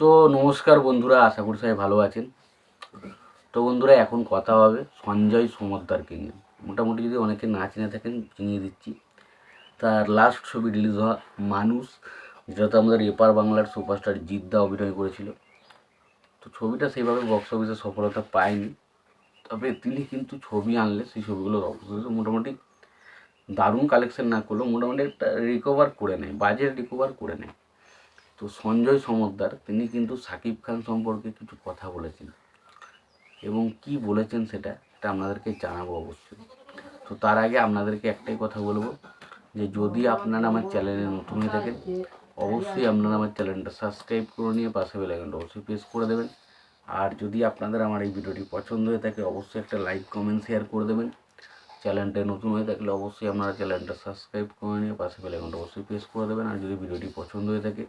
তো নমস্কার বন্ধুরা, আশা করি সবাই ভালো আছেন। তো বন্ধুরা, এখন কথা হবে সঞ্জয় সমদ্দারকে নিয়ে। মোটামুটি যদি অনেকে না চিনে থাকেন, চিনিয়ে দিচ্ছি। তার লাস্ট ছবি রিলিজ হওয়া মানুষ যেটাতে আমাদের এপার বাংলার সুপারস্টার জিদ্দা অভিনয় করেছিল। তো ছবিটা সেইভাবে বক্স অফিসে সফলতা পায়নি। তবে তিনি কিন্তু ছবি আনলে সেই ছবিগুলো মোটামুটি দারুণ কালেকশন না করলেও মোটামুটি একটা রিকভার করে নেয় বাজেট রিকভার করে নেয়। তো সঞ্জয় সমদ্দার, তিনি কিন্তু সাকিব খান সম্পর্কে কিছু কথা বলেছেন। এবং কি বলেছেন সেটা এটা আপনাদেরকে জানাব অবশ্যই। তো তার আগে আপনাদেরকে একটাই কথা বলব, যে যদি আপনারা আমার চ্যানেলে নতুন হয়ে থাকেন, অবশ্যই আপনারা আমার চ্যানেলটা সাবস্ক্রাইব করে নিয়ে পাশে বেলাইকনটা অবশ্যই প্রেস করে দেবেন। আর যদি আপনাদের আমার এই ভিডিওটি পছন্দ হয়ে থাকে, অবশ্যই একটা লাইক, কমেন্ট, শেয়ার করে দেবেন। চ্যানেলটা নতুন হয়ে থাকলে অবশ্যই আপনারা চ্যানেলটা সাবস্ক্রাইব করে নিয়ে পাশে বেলাইকনটা অবশ্যই প্রেস করে দেবেন। আর যদি ভিডিওটি পছন্দ হয়ে থাকে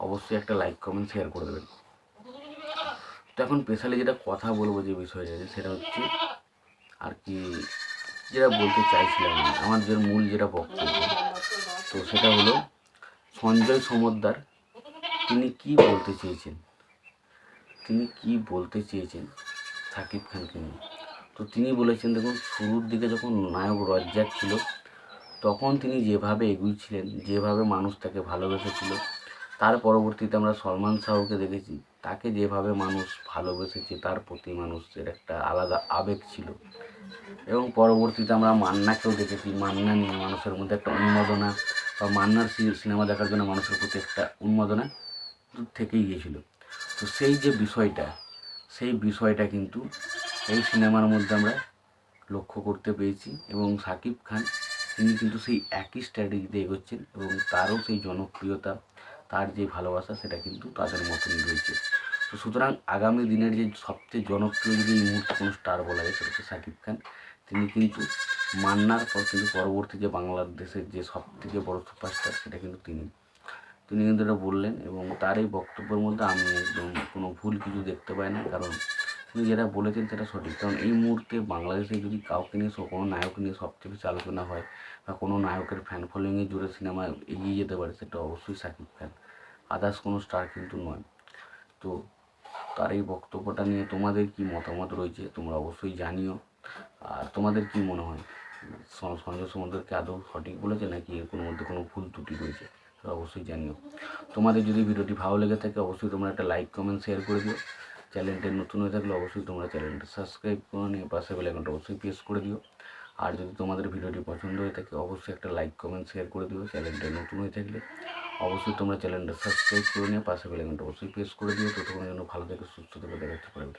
অবশ্যই একটা লাইক কমেন্ট শেয়ার করে দেবেন। তো এখন স্পেশালি যেটা কথা বলব যে বিষয়টা সেটা হচ্ছে আর কি যেটা বলতে চাইছিলাম আমি, আমার যে মূল যেটা বক্তব্য তো সেটা হলো সঞ্জয় সমদ্দার তিনি কি বলতে চেয়েছেন? তিনি কি বলতে চেয়েছেন সাকিব খানকে নিয়ে? তো তিনি বলেছেন দেখুন শুরুর দিকে যখন নায়ক রজ্জাক ছিল তখন তিনি যেভাবে এগিয়েছিলেন যেভাবে মানুষ তাকে ভালোবেসেছিল তার পরবর্তীতে আমরা সলমান শাহকে দেখেছি। তাকে যেভাবে মানুষ ভালোবেসেছে, তার প্রতি মানুষের একটা আলাদা আবেগ ছিল। এবং পরবর্তীতে আমরা মান্নাকেও দেখেছি। মান্না নিয়ে মানুষের মধ্যে একটা উন্মাদনা বা মান্নার সিনেমা দেখার জন্য মানুষের প্রতি একটা উন্মাদনা থেকেই গিয়েছিল। তো সেই যে বিষয়টা, সেই বিষয়টা কিন্তু এই সিনেমার মধ্যে আমরা লক্ষ্য করতে পেরেছি এবং সাকিব খান, তিনি কিন্তু সেই একই স্ট্র্যাটেজিতে এগোচ্ছেন এবং তারও সেই জনপ্রিয়তা তার যে ভালোবাসা, সেটা কিন্তু তাদের মতনই রয়েছে। তো সুতরাং আগামী দিনের যে সবচেয়ে জনপ্রিয় যদি এই মুহূর্তে কোনো স্টার বলা যায়, সেটা হচ্ছে শাকিব খান। তিনি কিন্তু মান্নার পর কিন্তু পরবর্তী যে বাংলাদেশের যে সব থেকে বড় সুপারস্টার সেটা কিন্তু তিনি। তিনি কিন্তু এটা বললেন এবং তার এই বক্তব্যের মধ্যে আমি একদম কোনো ভুল কিছু দেখতে পাই না, কারণ তিনি যেটা বলেছেন সেটা সঠিক। কারণ এই মুহূর্তে বাংলাদেশে যদি কাউকে নিয়ে কোনো নায়ক নিয়ে সবচেয়ে বেশি আলোচনা হয় বা কোনো নায়কের ফ্যান ফলোয়িংয়ে জুড়ে সিনেমা এগিয়ে যেতে পারে, সেটা অবশ্যই সাকিব খান। আদার্স কোনো স্টার কিন্তু নয়। তো তার এই বক্তব্যটা নিয়ে তোমাদের কি মতামত রয়েছে, তোমরা অবশ্যই জানিও। আর তোমাদের কি মনে হয়? সঞ্জয় সমুদ্রকে আদৌ সঠিক বলেছে, নাকি এর কোনো মধ্যে কোনো ভুল ত্রুটি রয়েছে অবশ্যই জানিও। তোমাদের যদি ভিডিওটি ভালো লেগে থাকে, অবশ্যই তোমরা একটা লাইক কমেন্ট শেয়ার করে দিও। চ্যানেলটা নতুন হয়ে থাকলে অবশ্যই তোমরা চ্যানেলটি সাবস্ক্রাইব করে নিয়ে পাশে বেলাইকনটা অবশ্যই প্রেস করে দিও। আর যদি তোমাদের ভিডিওটি পছন্দ হয়ে থাকে, অবশ্যই একটা লাইক, কমেন্ট, শেয়ার করে দিও। চ্যানেলটা নতুন হয়ে থাকলে অবশ্যই তোমরা চ্যানেলটা সাবস্ক্রাইব করে নিয়ে পাশে বেলাইকনটা অবশ্যই প্রেস করে দিও। ততক্ষণের জন্য ভালো থেকে, সুস্থ থেকে দেখাতে পারবে